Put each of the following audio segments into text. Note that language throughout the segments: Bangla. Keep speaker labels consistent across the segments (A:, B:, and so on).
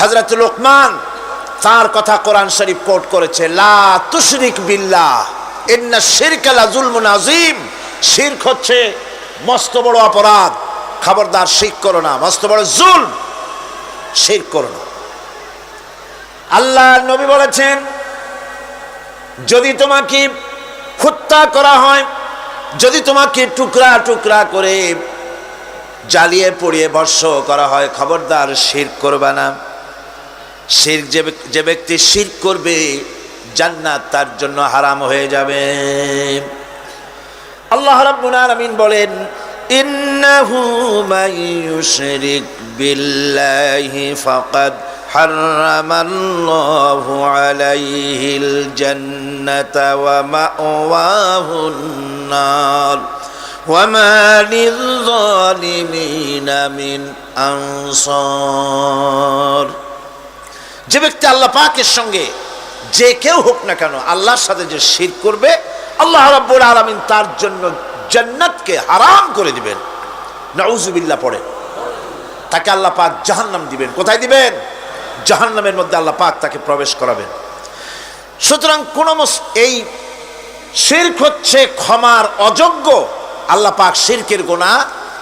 A: হজরত লোকমান তার কথা কোরআন শরীফ কোট করেছে, লা তুশরিক বিল্লাহ, ইন্না শিরকা লা যুলমুন আযীম। শিরক হচ্ছে মস্ত বড় অপরাধ। খবরদার শিরক করো না, মস্ত বড় জুল শিরক করো না। আল্লাহ নবী বলেছেন, যদি তোমাকে হত্যা করা হয়, যদি তোমাকে টুকরা টুকরা করে জ্বালিয়ে পড়িয়ে বর্ষ করা হয়, খবরদার শির করবা না। শির যে ব্যক- যে ব্যক্তি শির করবে জান্নাত তার জন্য হারাম হয়ে যাবে আল্লাহ রাব্বুল আলামিন বলেন ইন্নাহু মান ইউশরিক বিল্লাহি ফাকাদ হারামাল্লাহু আলাইহিল জান্নাতা ওয়া মাওয়াহুন নার وما للظالمين من أنصار যে ব্যক্তি আল্লাহ পাকের সঙ্গে যে কেউ হোক না কেন আল্লাহর সাথে যে শির করবে, আল্লাহ রাব্বুল আলামিন তার জন্য জান্নাতকে হারাম করে দিবেন। নাউজুবিল্লাহ পড়ে। তাকে আল্লাহ পাক জাহান্নাম দিবেন। কোথায় দিবেন? জাহান্নামের মধ্যে আল্লাহ পাক তাকে প্রবেশ করাবেন। সুতরাং কোন এই শির্ক হচ্ছে ক্ষমার অযোগ্য। আল্লাহ পাক শিরকের গোনা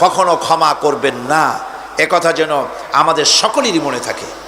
A: কখনো ক্ষমা করবেন না। একথা যেন আমাদের সকলেরই মনে থাকে।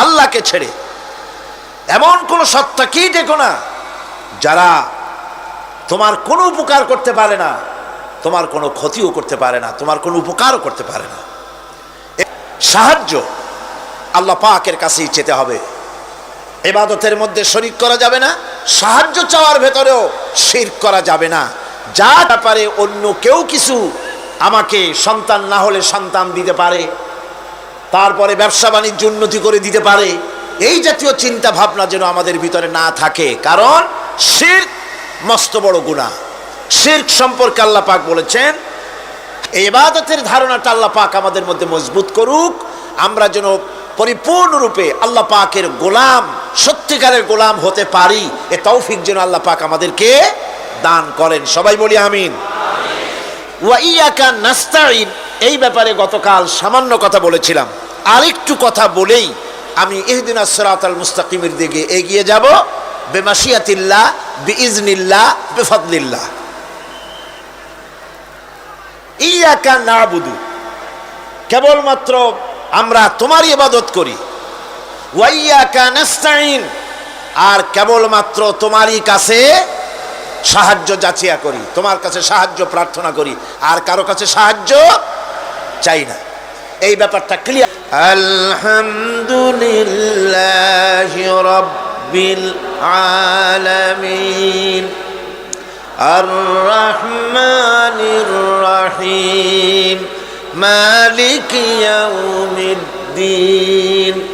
A: আল্লাহকে ছেড়ে। এমন কোন সত্তা কি দেখো না, যারা তোমার কোনো উপকার করতে পারে না, তোমার কোনো ক্ষতিও করতে পারে না, তোমার কোনো উপকারও করতে পারে না। সাহায্য আল্লাহ পাকের কাছেই চেতে হবে। এবাদতের মধ্যে শরিক করা যাবে না, সাহায্য চাওয়ার ভেতরেও শির করা যাবে না। যা ব্যাপারে অন্য কেউ কিছু আমাকে সন্তান না হলে সন্তান দিতে পারে, তারপরে ব্যবসা বাণিজ্য উন্নতি করে দিতে পারে, এই জাতীয় চিন্তা ভাবনা যেন আমাদের ভিতরে না থাকে। কারণ শির মস্ত বড় গুণা শির সম্পর্কে আল্লাহ পাক বলেছেন, এই ইবাদতের ধারণাটা আল্লাহ পাক আমাদের মধ্যে মজবুত করুক। আমরা যেন পরিপূর্ণরূপে আল্লাহ পাকের গোলাম, সত্যিকারের গোলাম হতে পারি। এ তৌফিক যেন আল্লাহ পাক আমাদেরকে দান করেন। সবাই বলি আমিন। ওয়াইয়াকা নাস্তাইন এই ব্যাপারে গতকাল সামান্য কথা বলেছিলাম। আরেকটু কথা বলেই আমি ইহদিন আসরাত আল মুস্তাকিমের দিকে এগিয়ে যাব। বেমাসিয়াতিল্লাহ বিইজনিল্লাহ, বেফাদলিল্লাহ। ইয়াকা না বুধু কেবলমাত্র আমরা তোমারই ইবাদত করি। ওয়াইয়াকা নাস্তাইন আর কেবলমাত্র তোমারই কাছে সাহায্য যাচিয়া করি, তোমার কাছে সাহায্য প্রার্থনা করি, আর কারও কাছে সাহায্য চাই না। এই ব্যাপারটা ক্লিয়ার আলহামদুলিল্লাহ রব্বিল আলামিন। আর রহমানির রহিম। মালিক ইয়াউমিদ্দিন।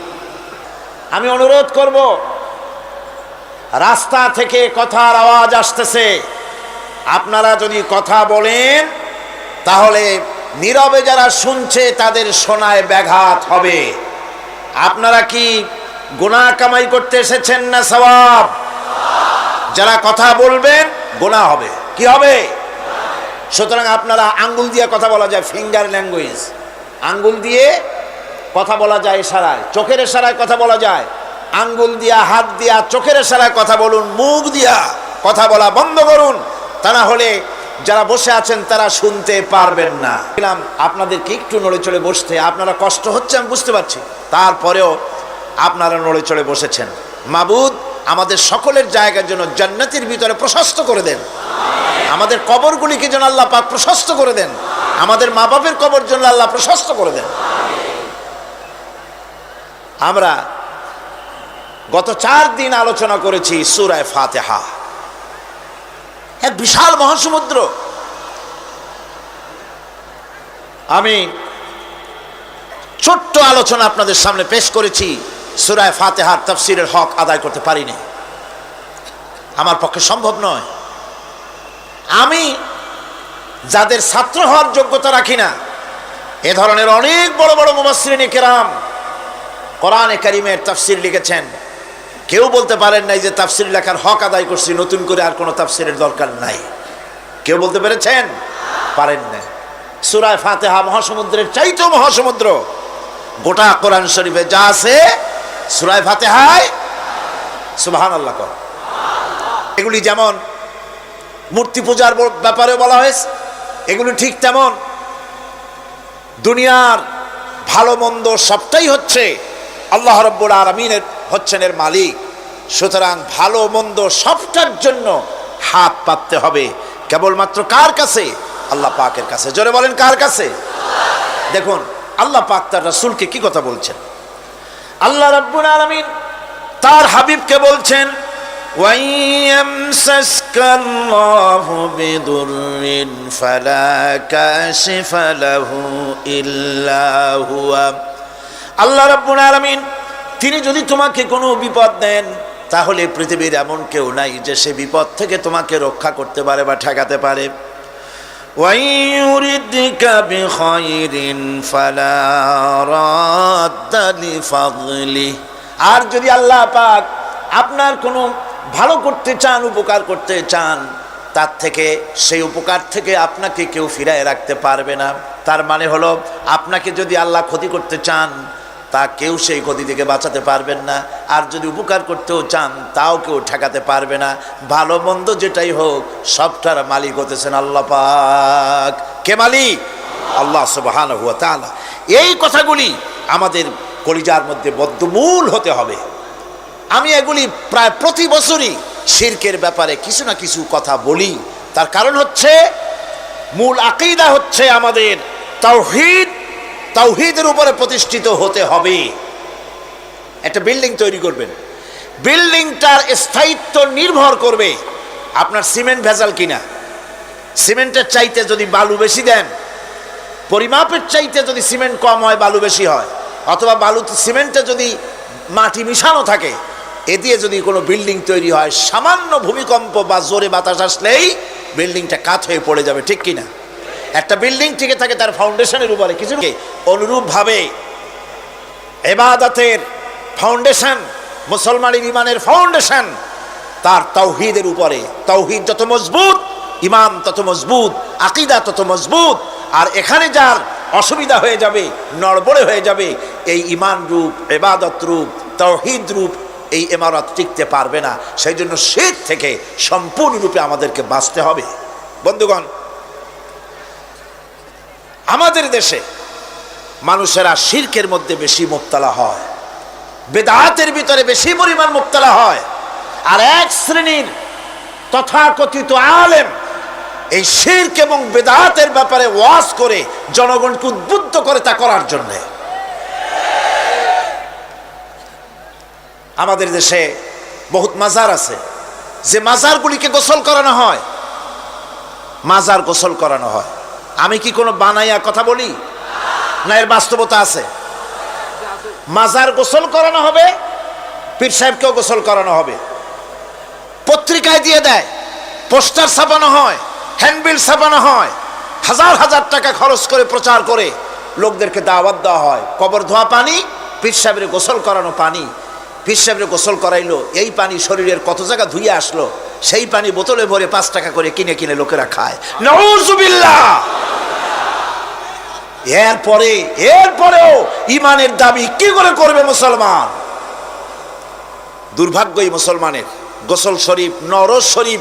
A: আমি অনুরোধ করব, রাস্তা থেকে কথার আওয়াজ আসতেছে। আপনারা যদি কথা বলেন, তাহলে নীরবে যারা শুনছে, তাদের শোনায় ব্যাঘাত হবে। আপনারা কি গোনা কামাই করতে এসেছেন না সবাব যারা কথা বলবেন গোনা হবে। কি হবে? সুতরাং আপনারা আঙ্গুল দিয়ে কথা বলা যায় ফিঙ্গার ল্যাঙ্গুয়েজ আঙ্গুল দিয়ে কথা বলা যায় ইশারায়। চোখের ইশারায় কথা বলা যায়। আঙ্গুল দিয়া, হাত দিয়া, চোখের ইশারায় কথা বলুন, মুখ দিয়া কথা বলা বন্ধ করুন। তা না হলে যারা বসে আছেন, তারা শুনতে পারবেন না। বললাম আপনাদেরকে একটু নড়ে চড়ে বসতে? আপনারা কষ্ট হচ্ছে, আমি বুঝতে পারছি। তারপরেও আপনারা নড়ে চড়ে বসেছেন। মাবুদ, আমাদের সকলের জায়গার জন্য জান্নাতির ভিতরে প্রশস্ত করে দেন। আমাদের কবরগুলিকে যেন আল্লাহ পাক প্রশস্ত করে দেন। আমাদের মা বাপের কবর জন্য আল্লাহ প্রশস্ত করে দেন। আমরা গত চার দিন আলোচনা করেছি সুরায় ফাতেহা। এক বিশাল মহাসমুদ্র। আমি ছোট্ট আলোচনা আপনাদের সামনে পেশ করেছি, সুরায় ফাতেহার তফসিরের হক আদায় করতে পারিনি। আমার পক্ষে সম্ভব নয়। আমি যাদের ছাত্র হওয়ার যোগ্যতা রাখি না, এ ধরনের অনেক বড় বড় মুবাসরিনী কেরাম কোরআনে কারিমের তাফসির লিখেছেন। কেউ বলতে পারেন নাই যে তাফসির লেখার হক আদায় করছি, নতুন করে আর কোনো তাফসিরের দরকার নাই। কেউ বলতে পেরেছেন? পারেন না সুরায় ফাতেহা মহাসমুদ্রের চাইতেও মহাসমুদ্র। গোটা কোরআন শরীফে যা আছে সুরায় ফাতেহায় সুবাহান আল্লাহ কর। এগুলি যেমন মূর্তি পূজার ব্যাপারে বলা হয়েছে, এগুলি ঠিক তেমন। দুনিয়ার ভালো মন্দ সবটাই হচ্ছে আল্লাহ রব্বুল আলমিনের হচ্ছেন এর মালিক সুতরাং ভালো মন্দ সবটার জন্য হাত পাততে হবে কেবলমাত্র কার কাছে আল্লাহ পাকের কাছে জোরে বলেন কার কাছে দেখুন আল্লাহ পাক তার রাসূলকে কি কথা বলছেন আল্লাহ রব্বুল আলমিন তার হাবিবকে বলছেন وَيَمْسَسْكَ اللَّهُ بِضُرٍّ فَلَا كَاشِفَ لَهُ إِلَّا هُوَ আল্লাহ রাব্বুল আলমিন, তিনি যদি তোমাকে কোনো বিপদ দেন, তাহলে পৃথিবীর এমন কেউ নাই যে সে বিপদ থেকে তোমাকে রক্ষা করতে পারে বা ঠেকাতে পারে। আর যদি আল্লাহ পাক আপনার কোনো ভালো করতে চান, উপকার করতে চান, তার থেকে, সেই উপকার থেকে আপনাকে কেউ ফিরায় রাখতে পারবে না। তার মানে হলো, আপনাকে যদি আল্লাহ ক্ষতি করতে চান তা কেউ সেই ক্ষতি থেকে বাঁচাতে পারবেন না। আর যদি উপকার করতেও চান, তাও কেউ ঠেকাতে পারবে না। ভালো মন্দ যেটাই হোক, সবটার মালিক হতেছেন আল্লাহ পাক। কে মালিক? আল্লাহ সুবহান হুয়া তাআলা। এই কথাগুলি আমাদের কলিজার মধ্যে বদ্ধমূল হতে হবে। আমি এগুলি প্রায় প্রতি বছরই শির্কের ব্যাপারে কিছু না কিছু কথা বলি। তার কারণ হচ্ছে, মূল আকিদা হচ্ছে আমাদের তাওহিদ তাওহিদের উপরে প্রতিষ্ঠিত হতে হবে। একটা বিল্ডিং তৈরি করবেন। বিল্ডিংটার স্থায়িত্ব নির্ভর করবে আপনার সিমেন্ট ভেজাল কিনা। সিমেন্টের চাইতে যদি বালু বেশি দেন, পরিমাপের চাইতে যদি সিমেন্ট কম হয়, বালু বেশি হয়, অথবা বালু, সিমেন্টে যদি মাটি মিশানো থাকে, এ দিয়ে যদি কোনো বিল্ডিং তৈরি হয়, সামান্য ভূমিকম্প বা জোরে বাতাস আসলেই বিল্ডিংটা কাত হয়ে পড়ে যাবে, ঠিক কিনা? একটা বিল্ডিং টিকে থাকে তার ফাউন্ডেশনের উপরে। কিছু? অনুরূপভাবে এবাদতের ফাউন্ডেশন মুসলমানের ইমানের ফাউন্ডেশন তার তাওহিদের উপরে। তাওহিদ যত মজবুত ইমান তত মজবুত, আকিদা তত মজবুত, আর এখানে যার অসুবিধা হয়ে যাবে, নড়বড়ে হয়ে যাবে, এই ইমান রূপ, এবাদত রূপ, তাওহিদ রূপ এই ইমারত টিকতে পারবে না। সেই জন্য শীত থেকে সম্পূর্ণরূপে আমাদেরকে বাঁচতে হবে। বন্ধুগণ আমাদের দেশে মানুষেরা শির্কের মধ্যে বেশি মুক্তলা হয়, বেদাতের ভিতরে বেশি পরিমাণ মুক্তলা হয়, আর এক শ্রেণির তথাকথিত আলেম এই শির্ক এবং বেদাতের ব্যাপারে ওয়াজ করে জনগণকে উদ্বুদ্ধ করে তা করার জন্যে। আমাদের দেশে বহুত মাজার আছে, যে মাজারগুলিকে গোসল করানো হয়, মাজার গোসল করানো হয়। আমি কি কোনো বানাইয়া কথা বলি? না, এর বাস্তবতা আছে। মাজার গোসল করানো হবে, পীর সাহেবকেও গোসল করানো হবে। পত্রিকায় দিয়ে দেয়, পোস্টার ছাপানো হয়, হ্যান্ডবিল ছাপানো হয়, হাজার হাজার টাকা খরচ করে প্রচার করে লোকদেরকে দাওয়াত দেওয়া হয়। কবর ধোয়া পানি, পীর সাহেবের গোসল করানো পানি। পীর সাহেবের গোসল করাইলো, এই পানি শরীরের কত জায়গা ধুয়ে আসলো, সেই পানি বোতলে ভরে পাঁচ টাকা করে কিনে কিনে লোকেরা খায়। নউজুবিল্লাহ এরপরে এরপরেও ইমানের দাবি কি করে করবে মুসলমান? দুর্ভাগ্যই মুসলমানের। গোসল শরীফ নর শরীফ